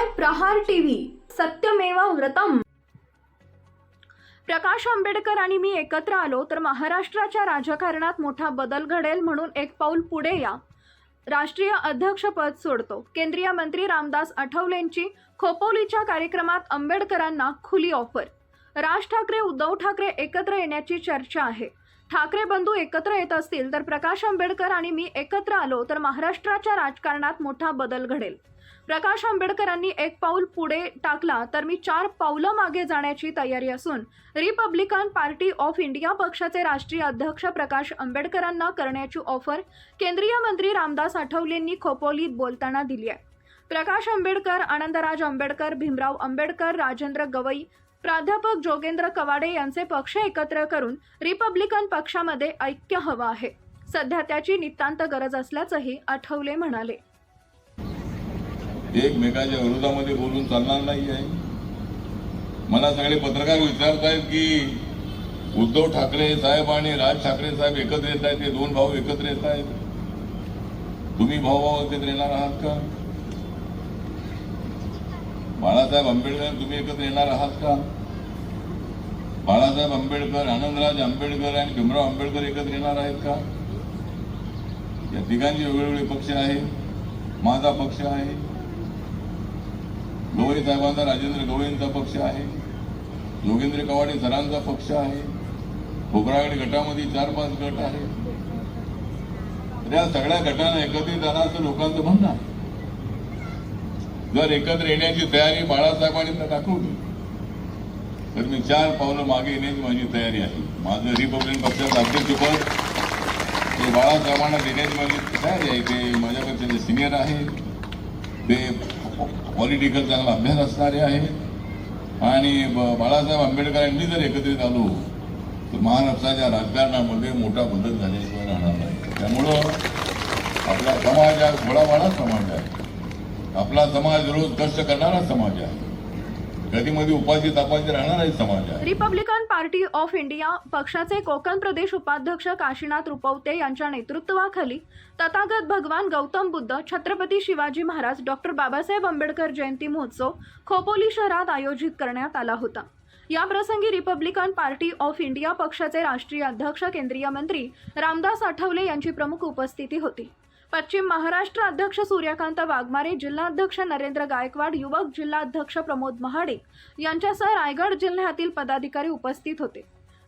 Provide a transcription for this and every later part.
पाहताय प्रहार टीव्ही. सत्यमेवा व्रतम. प्रकाश आंबेडकर आणि मी एकत्र आलो तर महाराष्ट्राच्या राजकारणात मोठा बदल घडेल म्हणून एक पाऊल पुढे या. राष्ट्रीय अध्यक्षपद सोडतो. केंद्रीय मंत्री रामदास आठवलेंची खोपोलीच्या कार्यक्रमात आंबेडकरांना खुली ऑफर. राज ठाकरे उद्धव ठाकरे एकत्र येण्याची चर्चा आहे. ठाकरे बंधू एकत्र येत असतील तर प्रकाश आंबेडकर आणि मी एकत्र आलो तर महाराष्ट्राच्या राजकारणात मोठा बदल घडेल. प्रकाश आंबेडकरांनी एक पाऊल पुढे टाकला तर मी चार पावलं मागे जाण्याची तयारी असून रिपब्लिकन पार्टी ऑफ इंडिया पक्षाचे राष्ट्रीय अध्यक्ष प्रकाश आंबेडकरांना करण्याची ऑफर केंद्रीय मंत्री रामदास आठवलेंनी खोपोलीत बोलताना दिली आहे. प्रकाश आंबेडकर आनंदराज आंबेडकर भीमराव आंबेडकर राजेंद्र गवई प्राध्यापक जोगेंद्र कवाडे यांचे पक्ष एकत्र करून रिपब्लिकन पक्षामध्ये ऐक्य हवं आहे. सध्या त्याची नितांत गरज असल्याचंही आठवले म्हणाले. एकमेकाच्या विरोधामध्ये बोलून चालणार नाही आहे. मला सगळे पत्रकार विचारत आहेत की उद्धव ठाकरे साहेब आणि राज ठाकरे साहेब एकत्र येत आहेत ते दोन भाऊ एकत्र येत आहेत. तुम्ही भाऊ भाऊ एकत्र येणार आहात का? बाळासाहेब आंबेडकर तुम्ही एकत्र येणार आहात का? बाळासाहेब आंबेडकर आनंदराज आंबेडकर आणि भीमराव आंबेडकर एकत्र येणार आहेत का? या तिघांचे वेगवेगळे पक्ष आहेत माझा पक्ष आहे. गवई साहेबांचा राजेंद्र गवईंचा पक्ष आहे. जोगेंद्र कवाडे सरांचा पक्ष आहे. खोबरागड गटामध्ये चार पाच गट आहे या सगळ्या गटांना एकत्रित आणा असं लोकांचं म्हणणं आहे. जर एकत्र येण्याची तयारी बाळासाहेबांनी तर दाखवली तर मी चार पावलं मागे येण्याची माझी तयारी आहे. माझं रिपब्लिकन पक्षाचं अध्यक्षपद ते बाळासाहेबांना देण्याची माझी तयारी आहे. ते माझ्यापेक्षा जे सिनियर आहे ते पॉलिटिकल चांगला अभ्यास असणारे आहेत. आणि ब- बाळासाहेब आंबेडकरांनी जर एकत्रित आलो तर महाराष्ट्राच्या राजकारणामध्ये मोठा बदल झाल्याशिवाय राहणार नाही. त्यामुळं आपला समाज हा थोडा समाज आहे. आपला समाज रोज कष्ट करणारा समाज आहे. कधी मध्ये उपाशी तापाशी राहणारा समाज आहे. रिपब्लिकन पार्टी ऑफ इंडिया पक्षाचे कोकण प्रदेश उपाध्यक्ष काशीनाथ रुपवते यांच्या नेतृत्वाखाली तथागत भगवान गौतम बुद्ध छत्रपती शिवाजी महाराज डॉक्टर बाबासाहेब आंबेडकर जयंती महोत्सव खोपोली शहरात आयोजित करण्यात आला होता. या प्रसंगी रिपब्लिकन पार्टी ऑफ इंडिया पक्षाचे राष्ट्रीय अध्यक्ष केंद्रीय मंत्री रामदास आठवले यांची प्रमुख उपस्थिती होती. पश्चिम महाराष्ट्र अध्यक्ष सूर्यकांत वाघमारे जिल्हाध्यक्ष नरेंद्र गायकवाड युवक जिल्हाध्यक्ष प्रमोद महाडिक यांच्यासह रायगड जिल्ह्यातील पदाधिकारी उपस्थित होते.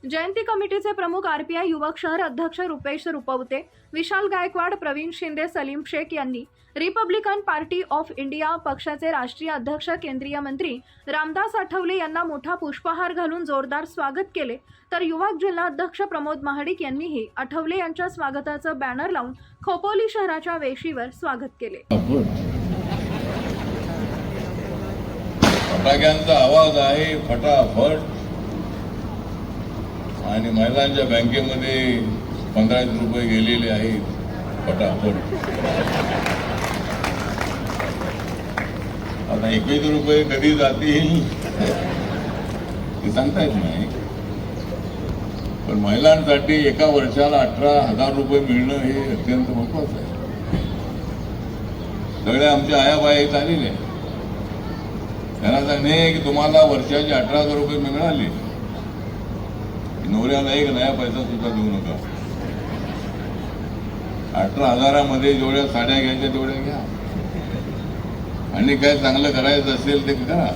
जयंती कमिटीचे प्रमुख आरपीआय युवक शहर अध्यक्ष रुपेश रुपवते विशाल गायकवाड प्रवीण शिंदे सलीम शेख यांनी रिपब्लिकन पार्टी ऑफ इंडिया पक्षाचे राष्ट्रीय अध्यक्ष केंद्रीय मंत्री रामदास आठवले यांना मोठा पुष्पहार घालून जोरदार स्वागत केले. तर युवक जिल्हाध्यक्ष प्रमोद महाडिक यांनीही आठवले यांच्या स्वागताचं बॅनर लावून खोपोली शहराच्या वेशीवर स्वागत केले. फटाक्यांचा आवाज आहे फटाफट. आणि महिलांच्या बँकेमध्ये पंधरा रुपये गेलेले आहेत. फटाफट आता एकवीस रुपये कधी जातील? ते सांगता येत नाही. पण महिलांसाठी एका वर्षाला अठरा हजार रुपये मिळणं हे अत्यंत महत्वाचं आहे. सगळ्या आमच्या आयाबाया इथं आलेल्या आहेत. त्यांना सांगणे की तुम्हाला वर्षाचे अठरा हजार रुपये मिळाले. नवऱ्याला एक नया पैसा सुद्धा देऊ नका. अठरा हजारामध्ये जेवढ्या साड्या घ्यायच्या तेवढ्या घ्या. आणि काय चांगलं करायचं असेल ते करा.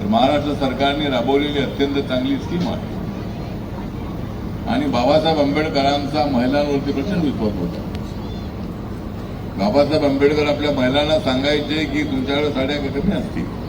तर महाराष्ट्र सरकारने राबवलेली अत्यंत चांगली स्कीम आहे. आणि बाबासाहेब आंबेडकरांचा महिलांवरती प्रचंड विश्वास होता. बाबासाहेब आंबेडकर आपल्या महिलांना सांगायचे की तुमच्याकडे साड्या कमी असतील.